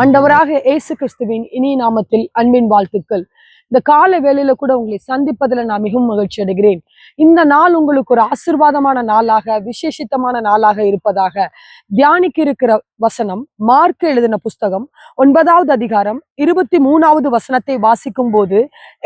ஆண்டவராக இயேசு கிறிஸ்துவின் இனி நாமத்தில் அன்பின் வாழ்த்துக்கள். இந்த கால வேளையில கூட உங்களை சந்திப்பதில் நான் மிகவும் மகிழ்ச்சி அடைகிறேன். இந்த நாள் உங்களுக்கு ஒரு ஆசிர்வாதமான நாளாக விசேஷித்தமான நாளாக இருப்பதாக தியானிக்க இருக்கிற வசனம் மார்க் எழுதின புஸ்தகம் ஒன்பதாவது அதிகாரம் இருபத்தி மூணாவது வசனத்தை வாசிக்கும் போது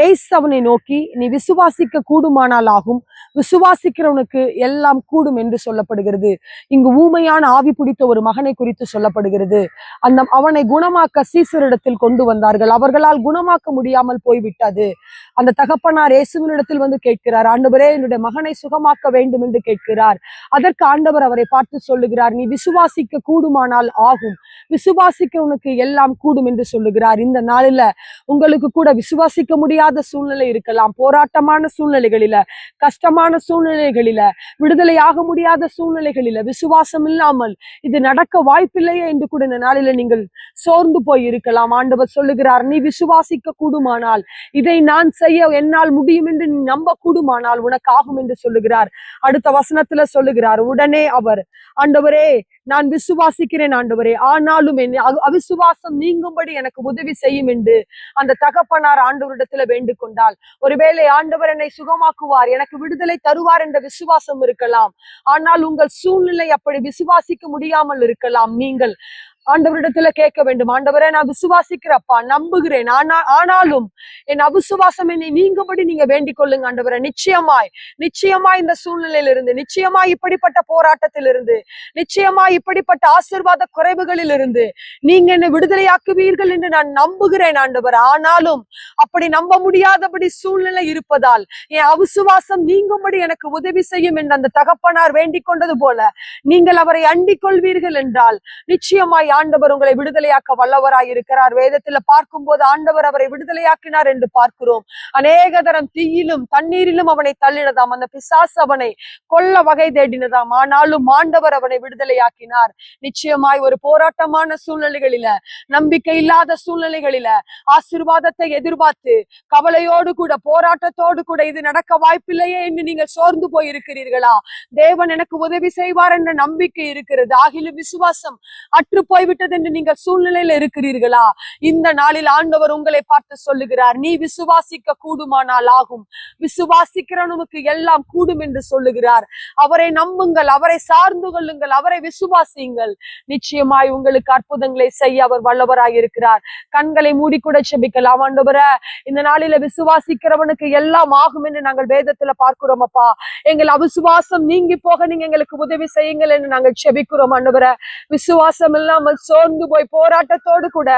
ஏஸ் அவனை நோக்கி நீ விசுவாசிக்க கூடுமானால் ஆகும். விசுவாசிக்கிறவனுக்கு எல்லாம் கூடும் என்று சொல்லப்படுகிறது. இங்கு ஊமையான ஆவி பிடித்த ஒரு மகனை குறித்து சொல்லப்படுகிறது. அந்த அவனை குணமாக்க சீசரிடத்தில் கொண்டு வந்தார்கள். அவர்களால் குணமாக்க முடியாமல் போய்விட்டு விட்டது. அந்த தகப்பனார் இயேசுவினிடத்தில் வந்து கேட்கிறார் ஆண்டவரே என்னுடைய மகனை சுகமாக்க வேண்டும் என்று கேட்கிறார். அதற்கு ஆண்டவர் அவரை பார்த்து சொல்லுகிறார் நீ விசுவாசிக்க கூடுமானால் ஆகும். உனக்கு எல்லாம் கூடும் என்று சொல்லுகிறார். இந்த நாளில உங்களுக்கு கூட விசுவாசிக்க முடியாத சூழ்நிலை இருக்கலாம். போராட்டமான சூழ்நிலைகளில கஷ்டமான சூழ்நிலைகளில விடுதலையாக முடியாத சூழ்நிலைகளில விசுவாசம் இல்லாமல் இது நடக்க வாய்ப்பில்லையே என்று கூட இந்த நாளில நீங்கள் சோர்ந்து போய் இருக்கலாம். ஆண்டவர் சொல்லுகிறார் நீ விசுவாசிக்க கூடுமானால் இதை நான் செய்ய என்னால் முடியும் என்று நீ நம்ப கூடுமானால் உனக்கு ஆகும் என்று சொல்லுகிறார். அடுத்த வசனத்துல சொல்லுகிறார் உடனே அவர் ஆண்டவரே நான் விசுவாசிக்கிறேன் ஆண்டவரே ஆனாலும் என் அவிசுவாசம் நீங்கும்படி எனக்கு உதவி செய்யும் என்று அந்த தகப்பனார் ஆண்டவரிடத்துல வேண்டிக் கொண்டால் ஒருவேளை ஆண்டவர் என்னை சுகமாக்குவார் எனக்கு விடுதலை தருவார் என்ற விசுவாசம் இருக்கலாம். ஆனால் உங்கள் சூழ்நிலை அப்படி விசுவாசிக்க முடியாமல் இருக்கலாம். நீங்கள் ஆண்டவரிடத்துல கேட்க வேண்டும். ஆண்டவரே நான் விசுவாசிக்கிறப்பா நம்புகிறேன். ஆனா ஆனாலும் என் அவிசுவாசம் என்னை நீங்கும்படி நீங்க வேண்டிக் கொள்ளுங்க ஆண்டவரே. நிச்சயமாய் நிச்சயமாய் இந்த சூழ்நிலையிலிருந்து நிச்சயமாய் இப்படிப்பட்ட போராட்டத்திலிருந்து நிச்சயமாய் இப்படிப்பட்ட ஆசிர்வாத குறைவுகளில் இருந்து நீங்க என்னை விடுதலையாக்குவீர்கள் என்று நான் நம்புகிறேன் ஆண்டவர். ஆனாலும் அப்படி நம்ப முடியாதபடி சூழ்நிலை இருப்பதால் என் அவிசுவாசம் நீங்கும்படி எனக்கு உதவி செய்யும் என்று அந்த தகப்பனார் வேண்டிக் கொண்டது போல நீங்கள் அவரை அண்டிக் கொள்வீர்கள் என்றால் நிச்சயமாய் ஆண்டவர் உங்களை விடுதலையாக்க வல்லவராய் இருக்கிறார். வேதத்துல பார்க்கும் போது ஆண்டவர் அவரை விடுதலையாக்கினார் என்று பார்க்கிறோம். அநேக தரம் தீயிலும் தண்ணீரிலும் அவனை தள்ளினதாம். அந்த பிசாசு அவனை கொல்ல வகை தேடினதாம். ஆனாலும் ஆண்டவர் அவனை விடுதலையாக்கினார். நிச்சயமாய் ஒரு போராட்டமான சூழ்நிலைகளில நம்பிக்கை இல்லாத சூழ்நிலைகளில ஆசிர்வாதத்தை எதிர்பார்த்து கவலையோடு கூட போராட்டத்தோடு கூட இது நடக்க வாய்ப்பில்லையே என்று நீங்கள் சோர்ந்து போயிருக்கிறீர்களா? தேவன் எனக்கு உதவி செய்வார் என்ற நம்பிக்கை இருக்கிறது. ஆகிலும் விசுவாசம் அற்று போய் போய்விட்டது என்று நீங்கள் சூழ்நிலையில இருக்கிறீர்களா? இந்த நாளில் ஆண்டவர் உங்களை பார்த்து சொல்லுகிறார் நீ விசுவாசிக்க கூடுமானால் ஆகும். விசுவாசிக்கிறவனுக்கு எல்லாம் கூடும் என்று சொல்லுகிறார். அவரை நம்புங்கள் அவரை சார்ந்து கொள்ளுங்கள் அவரை விசுவாசியுங்கள். நிச்சயமாய் உங்களுக்கு அற்புதங்களை செய்ய அவர் வல்லவராய் இருக்கிறார். கண்களை மூடிக்கூட செபிக்கலாம் ஆண்டவர. இந்த நாளில விசுவாசிக்கிறவனுக்கு எல்லாம் ஆகும் என்று நாங்கள் வேதத்துல பார்க்கிறோம் அப்பா. எங்கள் அவிசுவாசம் நீங்கி போக நீங்க எங்களுக்கு உதவி செய்யுங்கள் என்று நாங்கள் செபிக்கிறோம் ஆண்டவர. விசுவாசம் இல்லாமல் சோர்ந்து போய் போராட்டத்தோடு கூட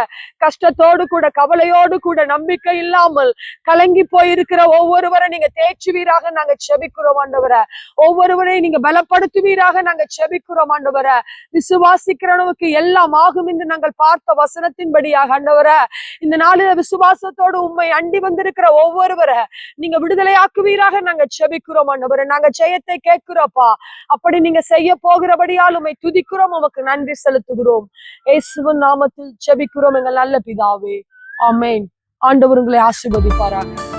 கஷ்டத்தோடு கூட கவலையோடு கூட நம்பிக்கை இல்லாமல் கலங்கி போயிருக்கிற ஒவ்வொருவரை நீங்க தேய்ச்சுவீராக நாங்க செபிக்கிறோம் ஆண்டவரை. ஒவ்வொருவரையும் நீங்க பலப்படுத்துவீராக நாங்க செபிக்கிறோம் ஆண்டவரை. விசுவாசிக்கிறவனுக்கு எல்லாம் ஆகும் என்று நாங்கள் பார்த்த வசனத்தின்படியாக ஆண்டவரை. இந்த நாளில விசுவாசத்தோடு உண்மை அண்டி வந்திருக்கிற ஒவ்வொருவரை நீங்க விடுதலையாக்குவீராக நாங்க செபிக்கிறோம் ஆண்டவரை. நாங்க ஜெயத்தை கேட்கிறோப்பா அப்படி நீங்க செய்ய போகிறபடியால் உண்மை துதிக்கிறோம் உமக்கு நன்றி செலுத்துகிறோம். இயேசுவின் நாமத்தில் செபிக்கிறோம் எங்கள் நல்ல பிதாவே. ஆமேன். ஆண்டவர் உங்களை ஆசீர்வதிப்பாராக.